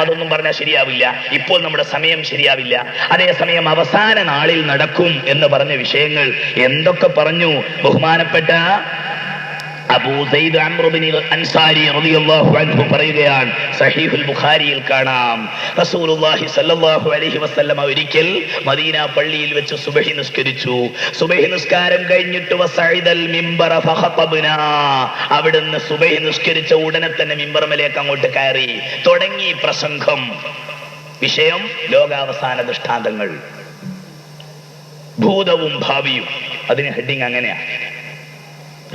അതൊന്നും പറഞ്ഞാൽ ശരിയാവില്ല. ഇപ്പോൾ നമ്മുടെ സമയം ശരിയാവില്ല. അതേസമയം അവസാന നാളിൽ നടക്കും എന്ന് പറഞ്ഞ വിഷയങ്ങൾ എന്തൊക്കെ പറഞ്ഞു? ബഹുമാനപ്പെട്ട പറയുകയാണ് സഹീഹുൽ ബുഖാരിയിൽ കാണാം. റസൂലുള്ളാഹി സ്വല്ലല്ലാഹു അലൈഹി വസല്ലമ ഒരിക്കൽ മദീന പള്ളിയിൽ വെച്ച് സുബഹി നിസ്കരിച്ചു. സുബഹി നിസ്കാരം കഴിഞ്ഞിട്ട് വസഇദൽ മിംബറ ഫഖതബ്നാ. അവിടുന്ന് സുബഹി നിസ്കരിച്ച ഉടനെ തന്നെ മിമ്പർമലേക്ക് അങ്ങോട്ട് കയറി. തുടങ്ങി പ്രസംഗം. വിഷയം ലോകാവസാന ദൃഷ്ടാന്തങ്ങൾ. ഭൂതവും ഭാവിയും. അതിന് ഹെഡിങ് അങ്ങനെയാ.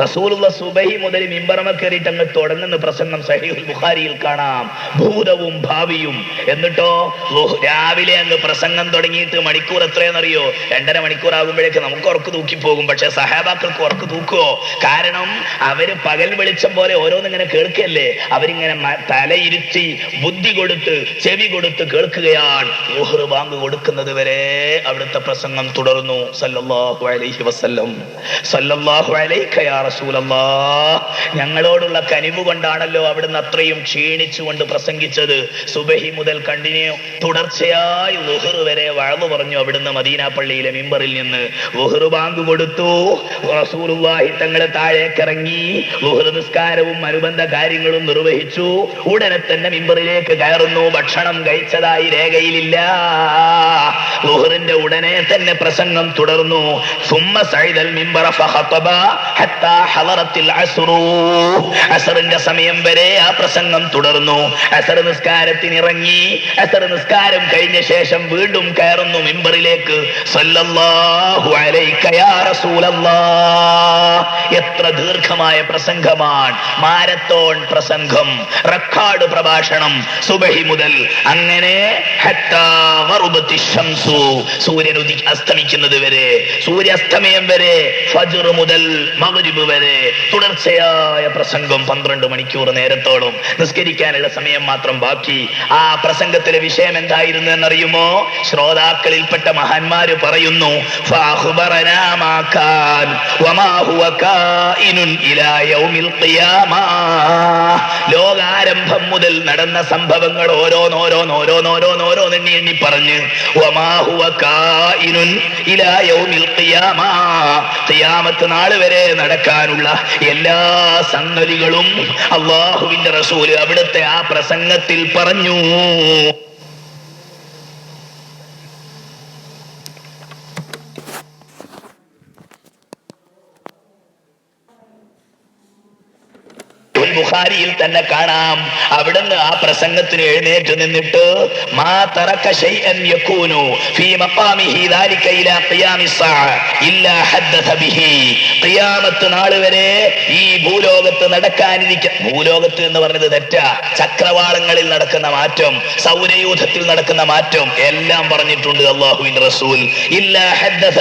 റസൂലുള്ള സുബഹി മുതൽ മിമ്പറമ കയറിയിട്ട് അങ്ങ് തുടങ്ങുന്ന പ്രസംഗം സഹീഹുൽ ബുഖാരിയിൽ കാണാം. ഭൂതവും ഭാവിയും. എന്നിട്ടോ? രാവിലെ അങ്ങ് പ്രസംഗം തുടങ്ങിയിട്ട് മണിക്കൂർ എത്രയെന്നറിയോ രണ്ടര മണിക്കൂർ ആകുമ്പോഴേക്ക് നമുക്ക് തൂക്കി പോകും. പക്ഷെ സഹാബാക്കൾക്ക് ഉറക്ക് തൂക്കുവോ? കാരണം അവർ പകൽ വെളിച്ചം പോലെ ഓരോന്നിങ്ങനെ കേൾക്കല്ലേ അവരിങ്ങനെ തലയിരുത്തി ബുദ്ധി കൊടുത്ത് ചെവി കൊടുത്ത് കേൾക്കുകയാണ്. ലുഹർ വാങ്ങ് കൊടുക്കുന്നത് വരെ അവിടുത്തെ പ്രസംഗം തുടർന്നു. സല്ലല്ലാഹു അലൈഹി വസല്ലം. സല്ലല്ലാഹു അലൈക യാ റസൂലല്ലാ ഞങ്ങളോടുള്ള കനിവ് കൊണ്ടാണല്ലോ അവിടുന്ന് അത്രയും ക്ഷീണിച്ചുകൊണ്ട് പ്രസംഗിച്ചത്. സുബഹി മുതൽ കണ്ടിന്യൂ തുടർച്ചയായി ലുഹർ വരെ വഴവ് പറഞ്ഞു അവിടുന്ന് മദീന പള്ളിയിലെ മിമ്പറിൽ നിന്ന്. ലുഹർ ബാങ്ക് കൊടുത്തു. റസൂലുള്ളാഹി തങ്ങളെ താഴേക്കിറങ്ങി. ലുഹർ നിസ്കാരവും അനുബന്ധ കാര്യങ്ങളും നിർവഹിച്ചു. ഉടനെ തന്നെ മിമ്പറിലേക്ക് കയറുന്നു. ഭക്ഷണം കഴിച്ചതായി രേഖയിലില്ല. ലുഹറിന്റെ ഉടനെ തന്നെ പ്രസംഗം തുടർന്നു. സുമ്മ സൈദൽ മിമ്പറ ഫഹത്തബ ഹത്താ അസറിന്റെ സമയം വരെ ആ പ്രസംഗം തുടർന്നു. അസർ നിസ്കാരത്തിന് ഇറങ്ങി അസർ നിസ്കാരം കഴിഞ്ഞ ശേഷം വീണ്ടും കയറുന്നു മിമ്പറിലേക്ക്. എത്ര ദീർഘമായ പ്രസംഗമാണ്. മാരത്തോൺ പ്രസംഗം റെക്കോർഡ് പ്രഭാഷണം സുബഹി മുതൽ അങ്ങനെ സൂര്യൻ അസ്തമിക്കുന്നത് വരെ സൂര്യാസ്തമയം വരെ ഫജ്ർ മുതൽ മഗ്രിബ് വരെ തുടർച്ചയായ പ്രസംഗം പന്ത്രണ്ട് മണിക്കൂർ നേരത്തോളം നിസ്കരിക്കാനുള്ള സമയം മാത്രം ബാക്കി. ആ പ്രസംഗത്തിലെ വിഷയം എന്തായിരുന്നു എന്നറിയുമോ? ശ്രോതാക്കളിൽപ്പെട്ട മഹാന്മാര് പറയുന്നു ലോകാരംഭം മുതൽ നടന്ന സംഭവങ്ങൾ ഓരോന്നോരോന്നോരോന്നോരോന്നോരോന്ന് എണ്ണി എണ്ണി പറഞ്ഞ് ഖിയാമത്ത് നാൾ വരെ നടക്കാനുള്ള എല്ലാ സംഗതികളും അള്ളാഹുവിന്റെ റസൂൽ അവിടുത്തെ ആ പ്രസംഗത്തിൽ പറഞ്ഞു. ബുഖാരിയിൽ തന്നെ കാണാം. അവിടുന്ന് ആ പ്രസംഗത്തിന് എഴുന്നേറ്റ് നിന്നിട്ട് യകൂനു ഫീ ദാലിക ഇലാ ബിഹി. ഈ ഭൂലോകത്ത് ഭൂലോകത്ത് എന്ന് പറഞ്ഞത് തെറ്റാ. ചക്രവാളങ്ങളിൽ നടക്കുന്ന മാറ്റം സൗരയൂഥത്തിൽ നടക്കുന്ന മാറ്റം എല്ലാം പറഞ്ഞിട്ടുണ്ട് അള്ളാഹുവിൻ റസൂൽ.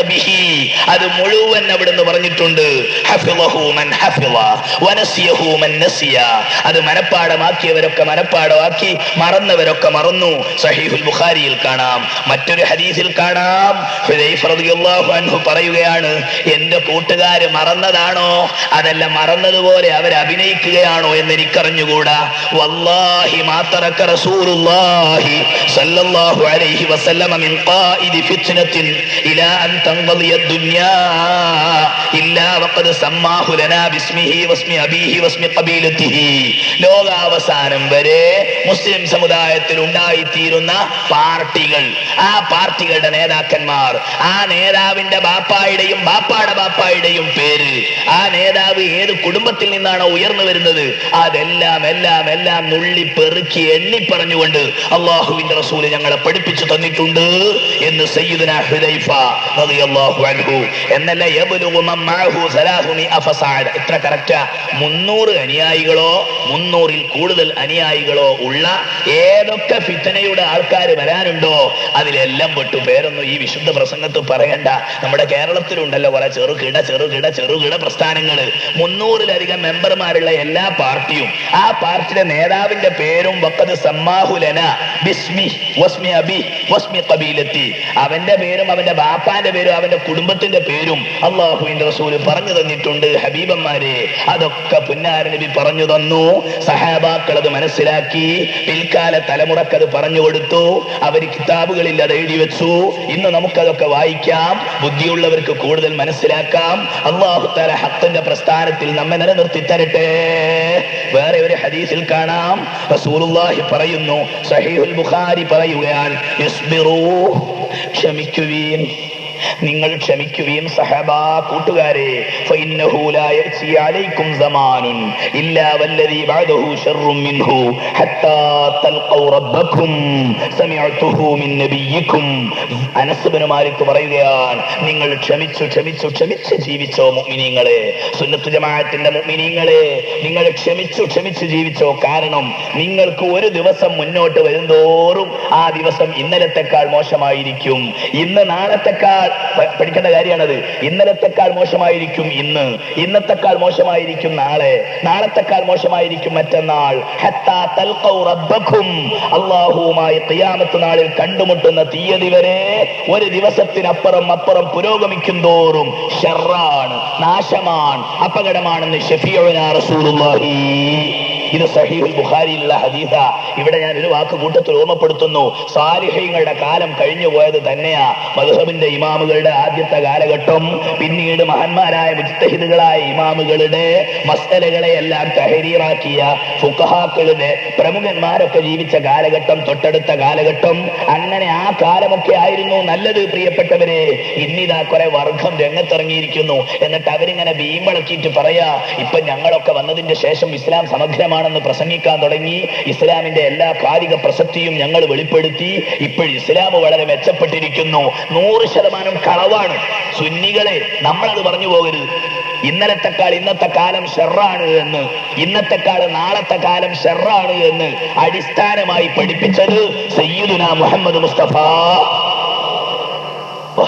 ബിഹി. അത് മുഴുവൻ അവിടുന്ന് പറഞ്ഞിട്ടുണ്ട്. ഹഫിളഹു മൻ ഹഫിള വനസിയഹു മൻ അത് മനപ്പാടമാക്കിയവരൊക്കെ മനപ്പാടമാക്കി മറന്നവരൊക്കെ മറന്നു. സഹീഹുൽ ബുഖാരിയിൽ കാണാം. മറ്റൊരു ഹദീസിൽ കാണാം. ഹുദൈഫ റളിയല്ലാഹു അൻഹു പറയുകയാണ് എന്റെ കൂട്ടുകാര് മറന്നതാണോ? അതല്ല മറന്നതുപോലെ അവർ അഭിനയിക്കുകയാണോ എന്ന് എനിക്കറിഞ്ഞുകൂടാ വല്ലാഹി മാതറക റസൂലുള്ളാഹി സല്ലല്ലാഹു അലൈഹി വസല്ലമ മിൻ ഖായിദി ഫിത്നത്തിൻ ഇലാ അൻ തൻഖളിയ ദുനിയാ ഇല്ലാ വഖദ് സമ്മാഹു ലനാ ബിസ്മിഹി വസ്മി അബീഹി വസ്മി ഖബീലത്തിഹി ലോകാവസാനം വരെ മുസ്ലിം സമുദായത്തിൽ ഉണ്ടായിത്തീരുന്ന പാർട്ടികൾ. ആ പാർട്ടികളുടെ നേതാക്കന്മാർ ആ നേതാവിന്റെ ബാപ്പായുടെയും ബാപ്പാടെ ബാപ്പായുടെയും പേര് ആ നേതാവ് ഏത് കുടുംബത്തിൽ നിന്നാണോ ഉയർന്നു വരുന്നത് അതെല്ലാം എല്ലാം എല്ലാം നുള്ളി പെറുക്കി എണ്ണി പറഞ്ഞുകൊണ്ട് അള്ളാഹുവിന്റെ റസൂൽ ഞങ്ങളെ പഠിപ്പിച്ചു തന്നിട്ടുണ്ട് എന്ന് സയ്യിദുന ഹുദൈഫ റളിയല്ലാഹു അൻഹു. എന്നല്ല മഅഹു ഇത്ര കറക്റ്റാ? മുന്നൂറ് അനുയായികളോ മുന്നൂറിൽ കൂടുതൽ അനുയായികളോ ഉള്ള ഏതൊക്കെ ഫിത്തനയുടെ ആൾക്കാർ വരാനുണ്ടോ അതിലെല്ലാം പെട്ടു. പേരൊന്നും ഈ വിശുദ്ധ പ്രസംഗത്ത് പറയണ്ട. നമ്മുടെ കേരളത്തിലുണ്ടല്ലോ പല ചെറുകിട ചെറുകിട ചെറുകിട പ്രസ്ഥാനങ്ങൾ മുന്നൂറിലധികം മെമ്പർമാരുള്ള എല്ലാ പാർട്ടിയും. ആ പാർട്ടിയുടെ നേതാവിന്റെ പേരും വക്കത് സമ്മാഹുലന ബിസ്മി വസ്മി അബി വസ്മി കബീലത്തി അവന്റെ പേരും അവന്റെ ബാപ്പാന്റെ പേരും അവന്റെ കുടുംബത്തിന്റെ പേരും അള്ളാഹുവിന്റെ റസൂൽ പറഞ്ഞു തന്നിട്ടുണ്ട് ഹബീബന്മാരെ. അതൊക്കെ പുന്നാര നബി പറഞ്ഞു തന്നു. സഹാബാക്കൾ അത് മനസ്സിലാക്കി. പിൽക്കാല തലമുറക്കത് പറഞ്ഞു കൊടുത്തു. അവർ കിതാബുകളിൽ അത് എഴുതി വെച്ചു. ഇന്ന് നമുക്കതൊക്കെ വായിക്കാം. ബുദ്ധിയുള്ളവർക്ക് കൂടുതൽ മനസ്സിലാക്കാം. അള്ളാഹു തല ഹത്തിന്റെ പ്രസ്ഥാനത്തിൽ നമ്മെ നിലനിർത്തി തരട്ടെ. വേറെ ഒരു ഹദീസിൽ കാണാം. റസൂലുള്ളാഹി പറയുന്നു സഹീഹുൽ ബുഖാരി പറയുകയാണ് ക്ഷമിക്കുവീൻ. നിങ്ങൾ ക്ഷമിക്കുകയും സഹബാ കൂട്ടുകാരെ പറയുകയാണ് നിങ്ങൾ ക്ഷമിച്ചു ക്ഷമിച്ചു ക്ഷമിച്ച് ജീവിച്ചോ മുഅ്മിനീങ്ങളെ സുന്നത്തു ജമാഅത്തിന്റെ മുഅ്മിനീങ്ങളെ നിങ്ങൾ ക്ഷമിച്ചു ക്ഷമിച്ച് ജീവിച്ചോ. കാരണം നിങ്ങൾക്ക് ഒരു ദിവസം മുന്നോട്ട് വരുന്തോറും ആ ദിവസം ഇന്നലത്തെക്കാൾ മോശമായിരിക്കും. ഇന്ന് നാളത്തെക്കാൾ പഠിക്കേണ്ട കാര്യമാണത് ഇന്നലത്തെക്കാൾ മോശമായിരിക്കും ഇന്ന്. ഇന്നത്തെക്കാൾ മോശമായിരിക്കും നാളെ. നാളത്തെക്കാൾ മോശമായിരിക്കും മറ്റന്നാൾ. റബ്ബക്കും. അള്ളാഹുവുമായി നാളിൽ കണ്ടുമുട്ടുന്ന തീയതി വരെ ഒരു ദിവസത്തിനപ്പുറം അപ്പുറം പുരോഗമിക്കും തോറും ഷെറാണ് നാശമാണ് അപകടമാണെന്ന് ഷഫീഉന റസൂലുള്ളാഹി. ഇത് സഹീഹുൽ ബുഖാരിയിലുള്ള ഹദീസ. ഇവിടെ ഞാൻ ഒരു വാക്ക് കൂട്ടത്തിൽ ഓർമ്മപ്പെടുത്തുന്നു. സാലിഹ്യങ്ങളുടെ കാലം കഴിഞ്ഞു പോയത് തന്നെയാ. മധുഹബിന്റെ ഇമാമുകളുടെ ആദ്യത്തെ കാലഘട്ടം പിന്നീട് മഹന്മാരായ മുജ്തഹിദുകളായ ഇമാമുകളുടെ മസ്തലകളെ എല്ലാം തഹരീറാക്കിയ ഫുഖഹാക്കളുടെ പ്രമുഖന്മാരൊക്കെ ജീവിച്ച കാലഘട്ടം തൊട്ടടുത്ത കാലഘട്ടം. അങ്ങനെ ആ കാലമൊക്കെ ആയിരുന്നു നല്ലത് പ്രിയപ്പെട്ടവരെ. ഇന്നിതാ കുറെ വർഗം രംഗത്തിറങ്ങിയിരിക്കുന്നു. എന്നിട്ട് അവരിങ്ങനെ ഭീമളക്കിയിട്ട് പറയാ ഇപ്പൊ ഞങ്ങളൊക്കെ വന്നതിന്റെ ശേഷം ഇസ്ലാം സമഗ്രമാണെന്ന് പ്രസംഗിക്കാൻ തുടങ്ങി. ഇസ്ലാമിന്റെ എല്ലാ കാലിക പ്രസക്തിയും ഞങ്ങൾ വെളിപ്പെടുത്തി. ഇപ്പോൾ ഇസ്ലാം വളരെ മെച്ചപ്പെട്ടിരിക്കുന്നു. നൂറ് ശതമാനം കളവാണ്. സുന്നികളെ നമ്മളത് പറഞ്ഞു പോകരുത്. ഇന്നലത്തെക്കാൾ ഇന്നത്തെ കാലം ഷെറാണ് എന്ന്. ഇന്നത്തെ ഇന്നത്തെക്കാൾ നാളത്തെ കാലം ഷെറാണ് എന്ന് അടിസ്ഥാനമായി പഠിപ്പിച്ചത് സയ്യിദുന മുഹമ്മദ് മുസ്തഫ.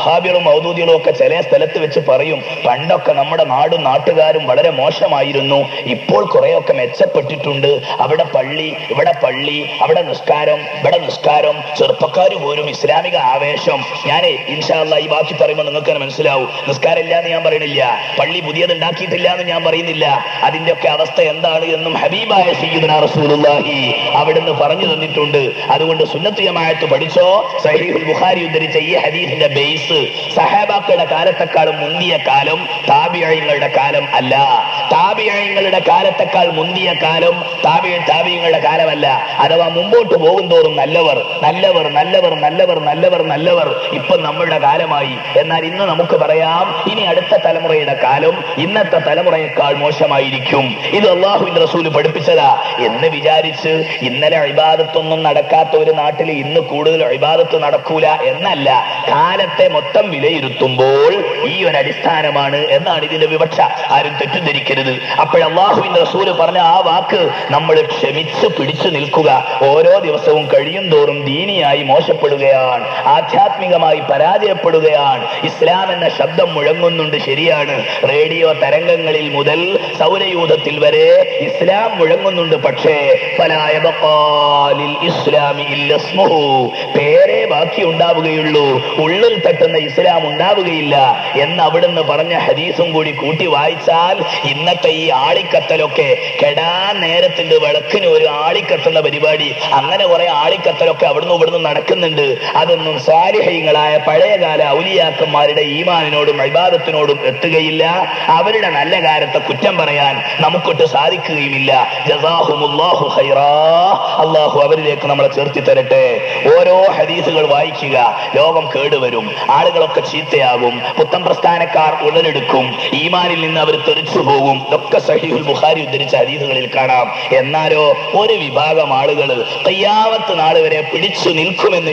വഹാബികളും മൗദൂദികളും ഒക്കെ ചില സ്ഥലത്ത് വെച്ച് പറയും പണ്ടൊക്കെ നമ്മുടെ നാടും നാട്ടുകാരും വളരെ മോശമായിരുന്നു ഇപ്പോൾ കുറെയൊക്കെ മെച്ചപ്പെട്ടിട്ടുണ്ട്. അവിടെ പള്ളി ഇവിടെ പള്ളി അവിടെ നിസ്കാരം ഇവിടെ നിസ്കാരം. ചെറുപ്പക്കാർ പോലും ഇസ്ലാമിക ആവേശം. ഞാൻ ഇൻഷാല്ല ഈ ബാക്കി പറയുമ്പോൾ നിങ്ങൾക്ക് മനസ്സിലാവും. നിസ്കാരം ഇല്ല എന്ന് ഞാൻ പറയണില്ല പള്ളി പുതിയത് ഉണ്ടാക്കിയിട്ടില്ല എന്ന് ഞാൻ പറയുന്നില്ല. അതിന്റെ ഒക്കെ അവസ്ഥ എന്താണ് എന്നും ഹബീബായ സയ്യിദുന റസൂലുള്ളാഹി അവിടുന്ന് പറഞ്ഞു തന്നിട്ടുണ്ട്. അതുകൊണ്ട് സുന്നത്ത് പഠിച്ചോ? സഹീഹുൽ ബുഖാരി ഉദ്ധരിച്ച ഈ ഹദീസിന്റെ ബേസ് സഹാബാക്കളുടെ കാലത്തെക്കാളും മുന്തിയ കാലം താബിയങ്ങളുടെ കാലം അല്ല. താബിയങ്ങളുടെ കാലത്തെക്കാൾ മുന്തിയ കാലം താബിയ താബിയങ്ങളുടെ കാലമല്ല. അഥവാ മുമ്പോട്ട് പോകും തോറും നല്ലവർ നല്ലവർ നല്ലവർ നല്ലവർ നല്ലവർ നല്ലവർ ഇപ്പൊ നമ്മളുടെ കാലമായി. എന്നാൽ ഇന്ന് നമുക്ക് പറയാം ഇനി അടുത്ത തലമുറയുടെ കാലം ഇന്നത്തെ തലമുറയേക്കാൾ മോശമായിരിക്കും. ഇത് അള്ളാഹുവിന്റെ റസൂൽ പഠിപ്പിച്ചതാ. എന്ന് വിചാരിച്ച് ഇന്നലെ അഴിബാദത്തൊന്നും നടക്കാത്ത ഒരു നാട്ടിൽ ഇന്ന് കൂടുതൽ അഴിബാദത്ത് നടക്കൂല എന്നല്ല. കാലത്തെ മൊത്തം വിലയിരുത്തുമ്പോൾ ഈ ഒരു അടിസ്ഥാനമാണ് എന്നാണ് ഇതിന്റെ വിവക്ഷ. ആരും തെറ്റിദ്ധരിക്കരുത്. അപ്പോൾ അള്ളാഹുവിന്റെ റസൂൽ പറഞ്ഞ ആ വാക്ക് നമ്മൾ ക്ഷമിച്ച് പിടിച്ചു നിൽക്കുക. ഓരോ ദിവസവും കഴിയും തോറും ദീനിയായി മോശപ്പെടുകയാണ്. ആധ്യാത്മികമായി പരാജയപ്പെടുകയാണ്. ഇസ്ലാം എന്ന ശബ്ദം മുഴങ്ങുന്നുണ്ട് ശരിയാണ്. റേഡിയോ തരംഗങ്ങളിൽ മുതൽ സൗരയൂഥത്തിൽ വരെ ഇസ്ലാം മുഴങ്ങുന്നുണ്ട്. പക്ഷേ ഇസ്ലാമി. പേരെ ബാക്കി ഉണ്ടാവുകയുള്ളൂ ഉള്ളിൽ തട്ടുന്ന ഇസ്ലാം ഉണ്ടാവുകയില്ല എന്ന് അവിടുന്ന് പറഞ്ഞ ഹദീസും കൂടി കൂട്ടി വായിച്ചാൽ ഇന്നത്തെ ഈ ആളിക്കത്തലൊക്കെ കെടാൻ നേരത്തിന്റെ വിളക്കിന് ഒരു ആളിക്കത്തുന്ന പരിപാടി. അങ്ങനെ കുറെ ആളിക്കത്തലൊക്കെ അവിടുന്ന് ഇവിടുന്ന് നടക്കുന്നുണ്ട്. അതൊന്നും സാരിഹ്യങ്ങളായ പഴയകാല ഔലിയാക്കന്മാരുടെ ഈമാനിനോടും അഭിവാദത്തിനോടും എത്തുകയില്ല. അവരുടെ നല്ല കാലത്തെ കുറ്റം പറയാൻ നമുക്കൊട്ട് സാധിക്കുകയുമില്ല. അള്ളാഹു അവരിലേക്ക് നമ്മളെ ചേർത്തി തരട്ടെ ഓരോ ഹദീസുകൾ വായിക്കുക. ലോകം കേടുവരും. ആളുകളൊക്കെ ചീത്തയാകും. പുത്തം പ്രസ്ഥാനക്കാർ ഉടലെടുക്കും. ഈമാനിൽ നിന്ന് അവർ തെറിച്ചു പോകും. ഇതൊക്കെ സഹീഹുൽ ബുഖാരി ഉദ്ധരിച്ച ഹദീസുകളിൽ കാണാം. എന്നാലോ ഒരു വിഭാഗം ആളുകൾ തയ്യാവത്ത് നാൾ വരെ പിടിച്ചു നിൽക്കുമെന്ന്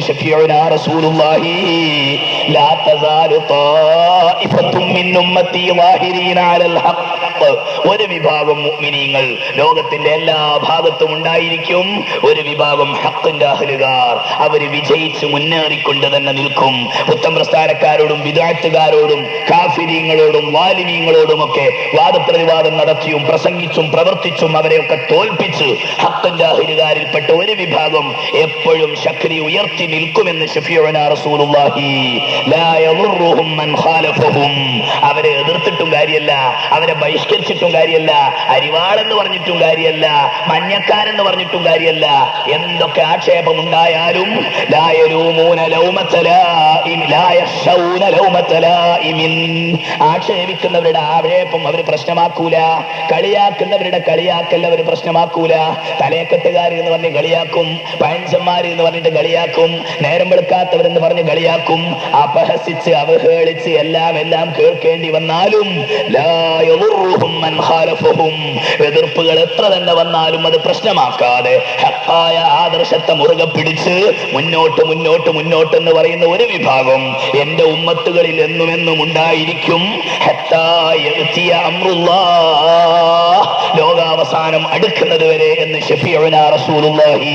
ഒരു വിഭാഗം മുഅ്മിനീങ്ങൾ ലോകത്തിന്റെ എല്ലാ ഭാഗത്തും ഉണ്ടായിരിക്കും. ഒരു വിഭാഗം ഹക്കിന്റെ അവർ വിജയിച്ച് മുന്നേറിക്കൊണ്ട് തന്നെ നിൽക്കും. പുത്തൻ പ്രസ്ഥാനക്കാരോടും വിദാറ്റുകാരോടും കാഫിരീങ്ങളോടും വാലിമീങ്ങളോടും ഒക്കെ വാദപ്രതിവാദം നടത്തിയും പ്രസംഗിച്ചും പ്രവർത്തിച്ചും അവരെയൊക്കെ തോൽപ്പിച്ച് ഹത്തന്റെ അഹിരുകാരിൽപ്പെട്ട ഒരു വിഭാഗം എപ്പോഴും ശക്തി ഉയർത്തി നിൽക്കുമെന്ന് അവരെ എതിർത്തിട്ടും കാര്യമല്ല അവരെ ബഹിഷ്കരിച്ചിട്ടും കാര്യമല്ല അരിവാളെന്ന് പറഞ്ഞിട്ടും കാര്യമല്ല മഞ്ഞക്കാരെന്ന് പറഞ്ഞിട്ടും കാര്യമല്ല എന്തൊക്കെ ആക്ഷേപമുണ്ടായാലും ലായിം, ആക്ഷേപിക്കുന്നവരുടെ ആക്ഷേപം അവർ പ്രശ്നമാക്കൂല. കളിയാക്കുന്നവരുടെ കളിയാക്കൽ അവർ പ്രശ്നമാക്കൂല. തലയക്കെട്ടുകാർ എന്ന് പറഞ്ഞ് കളിയാക്കും. പഴഞ്ചന്മാർ എന്ന് പറഞ്ഞിട്ട് കളിയാക്കും. നേരം വെളുക്കാത്തവരെന്ന് പറഞ്ഞ് കളിയാക്കും. അപഹസിച്ച് അവഹേളിച്ച് എല്ലാം എല്ലാം കേൾക്കേണ്ടി വന്നാലും എതിർപ്പുകൾ എത്ര തന്നെ വന്നാലും അത് പ്രശ്നമാക്കാതെ ആദർശത്തെ മുറുകെ പിടിച്ച് മുന്നോട്ട് മുന്നോട്ട് മുന്നോട്ട് എന്ന് പറയുന്ന ഒരു വിഭാഗം എന്റെ ഉമ്മത്തുകളിൽ എന്നും എന്നും ഉണ്ടായിരിക്കും. ലോകാവസാനം അടുക്കുന്നത് വരെ എന്ന് ഷഫീഉന റസൂലുള്ളാഹി